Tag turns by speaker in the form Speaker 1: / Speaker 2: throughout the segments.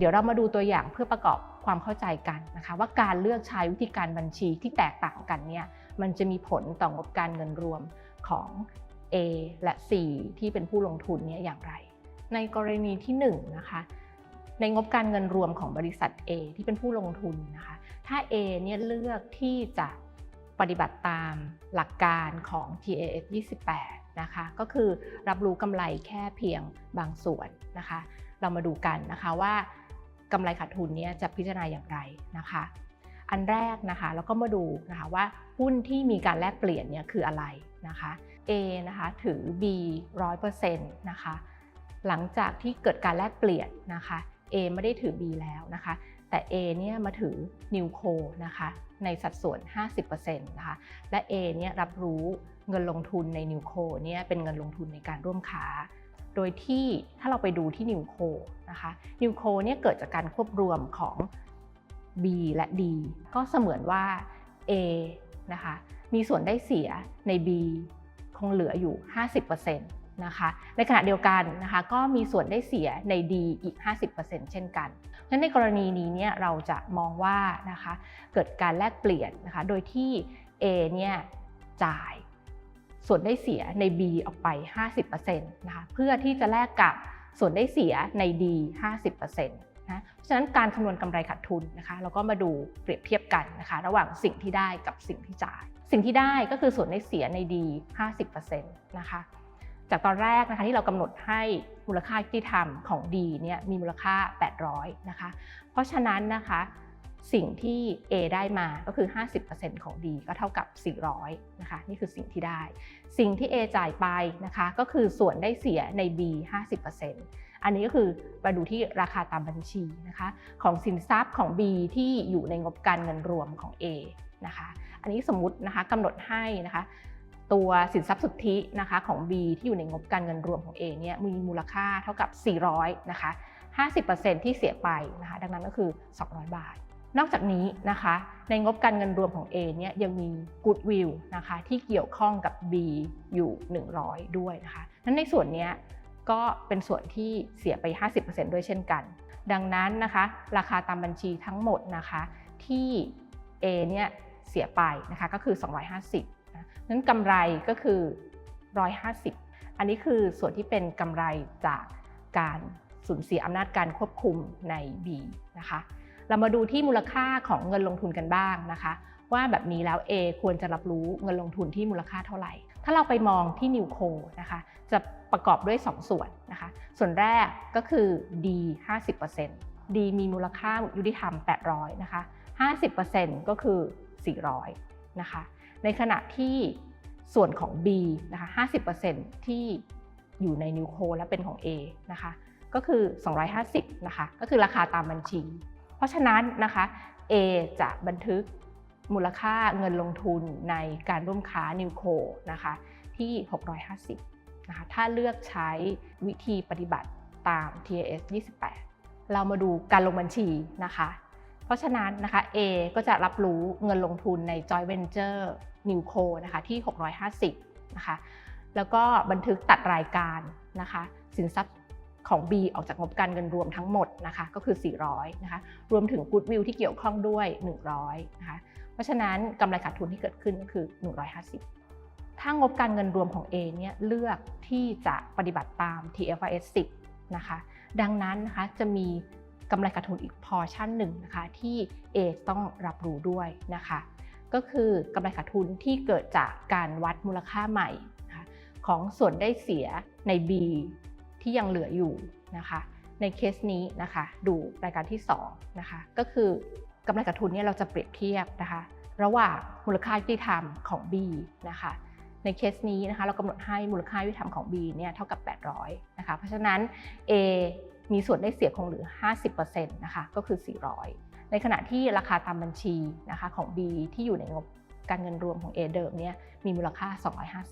Speaker 1: เดี๋ยวเรามาดูตัวอย่างเพื่อประกอบความเข้าใจกันนะคะว่าการเลือกใช้วิธีการบัญชีที่แตกต่างกันเนี่ยมันจะมีผลต่องบการเงินรวมของ A และ C ที่เป็นผู้ลงทุนเนี่ยอย่างไร ในกรณีที่1นงนะคะในงบการเงินรวมของบริษัท A ที่เป็นผู้ลงทุนนะคะถ้า A เนี่ยเลือกที่จะปฏิบัติตามหลักการของ TAS 28นะคะก็คือรับรู้กำไรแค่เพียงบางส่วนนะคะ เรามาดูกันนะคะว่า กำไรขาดทุนนี้จะพิจารณาอย่างไรนะคะ อันแรกนะคะเราก็มาดูนะคะว่าหุ้นที่มีการแลกเปลี่ยนเนี่ยคืออะไรนะคะ A นะคะถือ B 100%นะคะหลังจากที่เกิดการแลกเปลี่ยนนะคะ A ไม่ได้ถือ B แล้วนะคะ แต่ A เนี่ยมาถือ New Co นะคะในสัดส่วน 50%นะคะและ A เนี่ยรับรู้เงินลงทุนใน New Co เนี่ยเป็นเงินลงทุนในการร่วมค้า โดยที่ถ้าเราไปดูที่ New Co นะคะ New Co เนี่ยเกิดจากการควบรวมของ B และ D ก็เสมือนว่า A นะคะมีส่วนได้เสียใน B คงเหลืออยู่ 50%นะคะในขณะเดียวกันนะคะก็มีส่วนได้เสียใน D อีก 50%เช่นกันงั้นในกรณีนี้เนี่ยเราจะมองว่านะคะเกิดการแลกเปลี่ยนนะคะโดยที่ A เนี่ยจ่าย ส่วนได้เสียใน B ออกไป 50%นะคะเพื่อที่จะแลกกับส่วนได้เสียใน D 50%นะเพราะฉะนั้นการคำนวณกำไรขาดทุนนะคะเราก็มาดูเปรียบเทียบกันนะคะระหว่างสิ่งที่ได้กับสิ่งที่จ่าย สิ่งที่ได้ก็คือส่วนได้เสียใน D 50%นะคะจากตอนแรกนะคะที่เรากำหนดให้มูลค่ายุติธรรมของ D เนี่ยมีมูลค่า 800นะคะเพราะฉะนั้นนะคะ สิ่งที่ A ได้มาก็คือ 50%ของ D ก็เท่ากับ 400นะคะนี่คือสิ่งที่ได้ สิ่งที่ A จ่ายไปนะคะก็คือส่วนได้เสียใน B 50%อันนี้ก็คือมาดูที่ราคาตามบัญชีนะคะของสินทรัพย์ของ B ที่อยู่ในงบการเงินรวมของ A นะคะอันนี้สมมุตินะคะกำหนดให้นะคะตัวสินทรัพย์สุทธินะคะของ B ที่อยู่ในงบการเงินรวมของ A เนี่ยมีมูลค่าเท่ากับ 400นะคะ50%ที่เสียไปนะคะดังนั้นก็คือ 200 บาท นอกจากนี้นะคะในงบการเงินรวมของ A เนี่ยยังมี Goodwill นะคะที่เกี่ยวข้องกับ B อยู่ 100 ด้วยนะคะนั้นในส่วนนี้ก็เป็นส่วนที่เสียไป 50%ด้วยเช่นกัน ดังนั้นนะคะราคาตามบัญชีทั้งหมดนะคะที่ A เนี่ยเสียไปนะคะก็คือ 250นะนั้นกำไรก็คือ 150 อันนี้คือส่วนที่เป็นกำไรจากการสูญเสียอำนาจการควบคุมใน B นะคะ เรามาดูที่มูลค่าของเงินลงทุนกันบ้างนะคะ ว่าแบบนี้แล้ว A ควรจะรับรู้เงินลงทุนที่มูลค่าเท่าไหร่ ถ้าเราไปมองที่ New Co นะคะ จะประกอบด้วย 2 ส่วนนะคะ ส่วนแรกก็คือ D 50% D มีมูลค่ายุติธรรม 800นะคะ50%ก็คือ 400นะคะ ในขณะที่ส่วนของ B นะคะ50%ที่อยู่ใน New Co และเป็นของ A นะคะ ก็คือ 250นะคะ ก็คือราคาตามบัญชี เพราะฉะนั้นนะคะ A จะบันทึกมูลค่าเงินลงทุนในการร่วมค้า New Co นะคะที่ 650นะคะถ้าเลือกใช้วิธีปฏิบัติตาม TAS 28 เรามาดูการลงบัญชีนะคะ เพราะฉะนั้นนะคะ A ก็จะรับรู้เงินลงทุนใน Joint Venture New Co นะคะที่ 650นะคะแล้วก็บันทึกตัดรายการนะคะสินทรัพย์ ของ B ออกจากงบการเงินรวมทั้งหมดนะคะก็คือ 400นะคะรวมถึง Goodwill ที่เกี่ยวข้องด้วย 100นะคะเพราะฉะนั้นกำไรขาดทุนที่เกิดขึ้นก็คือ 150 ถ้างบการเงินรวมของ A เนี่ยเลือกที่จะปฏิบัติตาม TFRS 10นะคะดังนั้นนะคะจะมีกำไรขาดทุนอีกพอชั่นหนึ่งนะคะที่ A ต้องรับรู้ด้วยนะคะก็คือกำไรขาดทุนที่เกิดจากการวัดมูลค่าใหม่ของส่วนได้เสียใน B ที่ยังเหลืออยู่นะคะ ในเคสนี้นะคะดูรายการที่2นะคะก็คือกำไรขาดทุนเนี่ยเราจะเปรียบเทียบนะคะ ระหว่างมูลค่ายุติธรรมของ B นะคะในเคสนี้นะคะเรากำหนดให้มูลค่ายุติธรรมของ B เนี่ยเท่ากับ 800นะคะเพราะฉะนั้น A มีส่วนได้เสียคงเหลือ 50%นะคะก็คือ 400 ในขณะที่ราคาตามบัญชีนะคะของ B ที่อยู่ในงบการเงินรวมของ A เดิมเนี่ยมีมูลค่า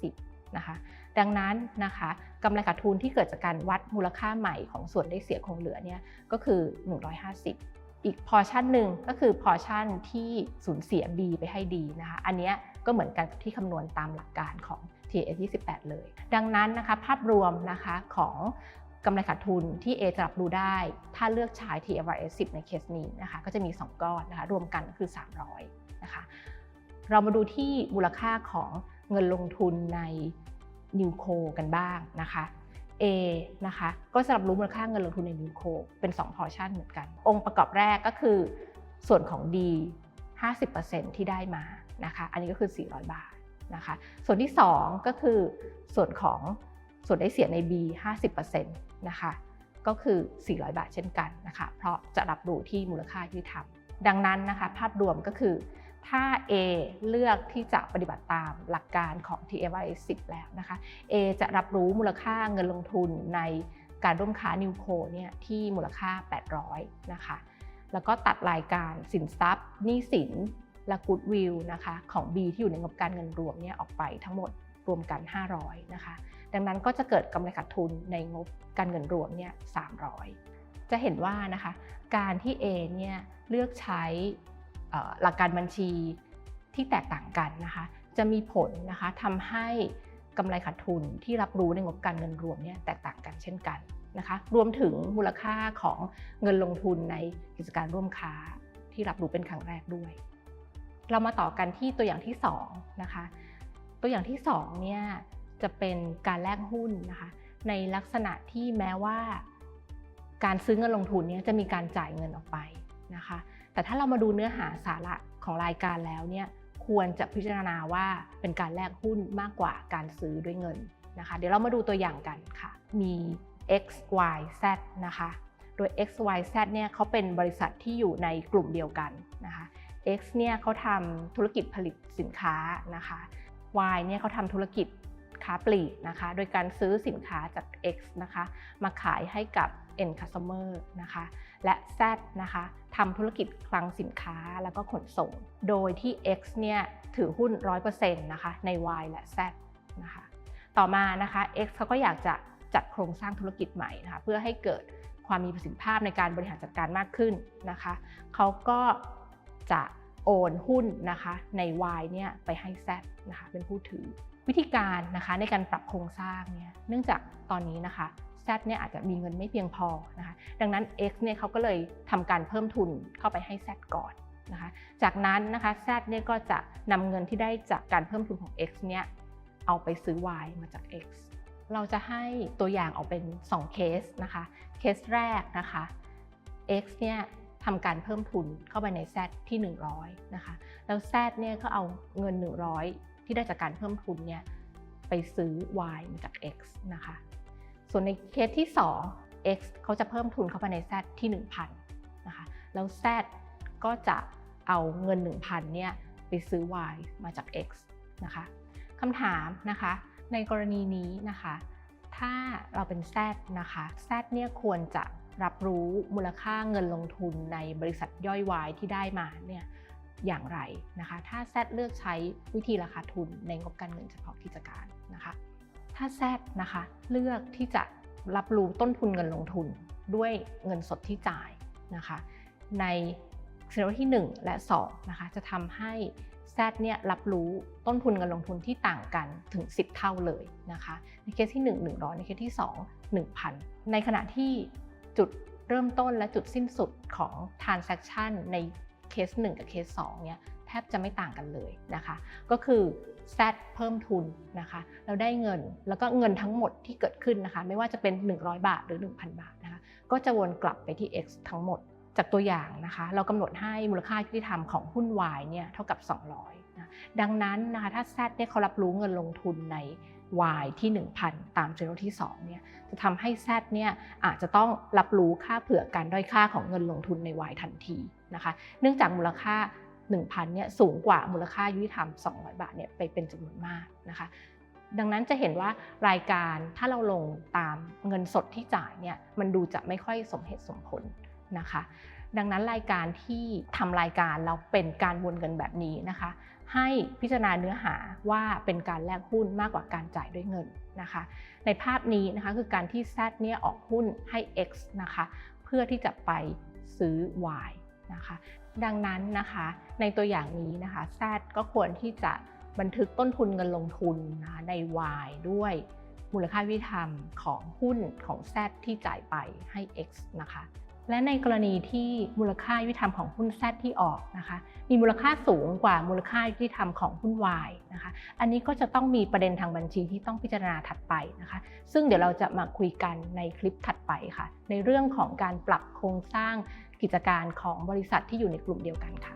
Speaker 1: 250 นะคะ ดังนั้นนะคะกำไรขาดทุนที่เกิดจากการวัดมูลค่าใหม่ของส่วนได้เสียคงเหลือเนี่ยก็คือ 150 อีกพอชั่นหนึ่งก็คือพอชั่นที่สูญเสีย B ไปให้ดีนะคะ อันนี้ก็เหมือนกันที่คำนวณตามหลักการของ TS 28 เลย ดังนั้นนะคะภาพรวมนะคะของกำไรขาดทุนที่ A จะรับรู้ได้ ถ้าเลือกใช้ TFRS 10 ในเคสนี้นะคะก็จะมี 2 ก้อนนะคะรวมกันคือ 300นะคะเรามาดูที่มูลค่าของ เงินลงทุนใน New Co กันบ้างนะคะ A นะคะก็จะรับรู้มูลค่าเงินลงทุนใน New Co เป็น 2 พอร์ชั่นเหมือนกัน องค์ประกอบแรกก็คือส่วนของ D 50%ที่ได้มานะคะ อันนี้ก็คือ 400 บาทนะคะ ส่วนที่ 2 ก็คือส่วนของส่วนได้เสียใน B 50%นะคะ ก็คือ 400 บาทเช่นกันนะคะ เพราะจะรับรู้ที่มูลค่าที่ทำดังนั้นนะคะ ภาพรวมก็คือ ถ้า A เลือกที่จะปฏิบัติตามหลักการของ TFI 10 แล้วนะคะ A จะรับรู้มูลค่าเงินลงทุนในการร่วมค้านิวโคเนี่ยที่มูลค่า 800 นะคะ แล้วก็ตัดรายการสินทรัพย์หนี้สินและกูดวิลนะคะของ B ที่อยู่ในงบการเงินรวมเนี่ยออกไปทั้งหมดรวมกัน 500 นะคะ ดังนั้นก็จะเกิดกำไรขาดทุนในงบการเงินรวมเนี่ย300 จะเห็นว่านะคะ การที่ A เนี่ยเลือกใช้ หลักการบัญชีที่แตกต่างกันนะคะจะมีผลนะคะทำให้กำไรขาดทุนที่รับรู้ในงบการเงินรวมเนี่ยแตกต่างกันเช่นกันนะคะรวมถึงมูลค่าของเงินลงทุนในกิจการร่วมค้าที่รับรู้เป็นครั้งแรกด้วย เรามาต่อกันที่ตัวอย่างที่2นะคะตัวอย่างที่2เนี่ยจะเป็นการแลกหุ้นนะคะในลักษณะที่แม้ว่า การซื้อเงินลงทุนเนี่ยจะมีการจ่ายเงินออกไปนะคะ แต่ถ้าเรามาดูเนื้อหาสาระของรายการแล้วเนี่ยควรจะพิจารณาว่าเป็นการแลกหุ้นมากกว่าการซื้อด้วยเงินนะคะ เดี๋ยวเรามาดูตัวอย่างกันค่ะ มี X Y Z นะคะ โดย X Y Z เนี่ยเขาเป็นบริษัทที่อยู่ในกลุ่มเดียวกันนะคะ X เนี่ยเขาทำธุรกิจผลิตสินค้านะคะ Y เนี่ยเขาทำธุรกิจ ค้าปลีกนะคะ โดยการซื้อสินค้าจาก X นะคะ มาขายให้กับ end customer นะคะ และ Z นะคะทำธุรกิจคลังสินค้าแล้วก็ขนส่ง โดยที่ X เนี่ยถือหุ้น 100%นะคะใน Y และ Z นะคะต่อมานะคะ X เขาก็อยากจะจัดโครงสร้างธุรกิจใหม่นะคะเพื่อให้เกิดความมีประสิทธิภาพในการบริหารจัดการมากขึ้นนะคะเขาก็จะโอนหุ้นนะคะใน Y เนี่ยไปให้ Z นะคะเป็นผู้ถือ วิธีการนะคะในการปรับโครงสร้างเนี่ยเนื่องจากตอนนี้นะคะ Z เนี่ยอาจจะมีเงินไม่เพียงพอนะคะดังนั้น X เนี่ยเขาก็เลยทำการเพิ่มทุนเข้าไปให้ Z ก่อนนะคะจากนั้นนะคะ Z เนี่ยก็จะนำเงินที่ได้จากการเพิ่มทุนของ X เนี่ยเอาไปซื้อ Y มาจาก X เราจะให้ตัวอย่างออกเป็น 2 เคสนะคะเคสแรกนะคะ X เนี่ยทำการเพิ่มทุนเข้าไปใน Z ที่ 100นะคะแล้ว Z เนี่ยก็เอาเงิน 100 ที่ได้จากการเพิ่มทุนเนี่ยไปซื้อ Y มาจาก X นะคะ ส่วนในเคสที่ 2 x เขาจะเพิ่มทุนเข้าไปใน z ที่ 1,000นะคะ แล้ว z ก็จะเอาเงิน 1,000เนี่ยไปซื้อ y มาจาก x นะคะคำถามนะคะ ในกรณีนี้นะคะ ถ้าเราเป็น z นะคะ z เนี่ยควรจะรับรู้มูลค่าเงินลงทุนในบริษัทย่อย y ที่ได้มาเนี่ย อย่างไรนะคะ ถ้า Z เลือกใช้วิธีราคาทุนในงบการเงินเฉพาะกิจการนะคะ ถ้าแซดนะคะเลือกที่จะรับรู้ต้นทุนเงินลงทุนด้วยเงินสดที่จ่ายนะคะ ในซีนารที่ 1 และ2นะคะจะทำให้แซดเนี่ยรับรู้ต้นทุนเงินลงทุนที่ต่างกันถึง 10 เท่าเลยนะคะ ในเคสที่ 1 100 ในเคสที่ 2 1,000 ในขณะที่จุดเริ่มต้นและจุดสิ้นสุดของ transaction ใน เคส 1 กับเคส2เนี่ยแทบจะไม่ต่างกันเลยนะคะ ก็คือ Z เพิ่มทุนนะคะเราได้เงินแล้วก็เงินทั้งหมดที่เกิดขึ้นนะคะ ไม่ว่าจะเป็น 100 บาทหรือ 1,000 บาทนะคะก็จะวนกลับไปที่ X ทั้งหมดจากตัวอย่างนะคะ เรากำหนดให้มูลค่ายุติธรรมของหุ้น Y เนี่ยเท่ากับ 200นะดังนั้นนะคะถ้า Z เนี่ยเขารับรู้เงินลงทุนใน Y ที่ 1,000 ตามเจนที่2เนี่ยจะทำให้ Z เนี่ยอาจจะต้องรับรู้ค่าเผื่อการด้อยค่าของเงินลงทุนใน Y ทันที นะคะ เนื่องจากมูลค่า 1,000เนี่ยสูงกว่ามูลค่ายุติธรรม 200 บาทเนี่ยไปเป็นจำนวนมากนะคะ ดังนั้นจะเห็นว่ารายการถ้าเราลงตามเงินสดที่จ่ายเนี่ยมันดูจะไม่ค่อยสมเหตุสมผลนะคะ ดังนั้นรายการที่ทำรายการเราเป็นการวนเงินแบบนี้นะคะให้พิจารณาเนื้อหาว่าเป็นการแลกหุ้นมากกว่าการจ่ายด้วยเงินนะคะ ในภาพนี้นะคะคือการที่ Z เนี่ยออกหุ้นให้ X นะคะ เพื่อที่จะไปซื้อ Y นะคะ ดังนั้นนะคะในตัวอย่างนี้นะคะแซดก็ควรที่จะบันทึกต้นทุนเงินลงทุนนะคะใน Y ด้วยมูลค่ายุติธรรมของหุ้นของ Z ที่จ่ายไปให้ X นะคะ และในกรณีที่มูลค่ายุติธรรมของหุ้น Z ที่ออกนะคะ มีมูลค่าสูงกว่ามูลค่ายุติธรรมของหุ้น Y นะคะ อันนี้ก็จะต้องมีประเด็นทางบัญชีที่ต้องพิจารณาถัดไปนะคะ ซึ่งเดี๋ยวเราจะมาคุยกันในคลิปถัดไปค่ะ ในเรื่องของการปรับโครงสร้าง กิจการของบริษัทที่อยู่ในกลุ่มเดียวกันค่ะ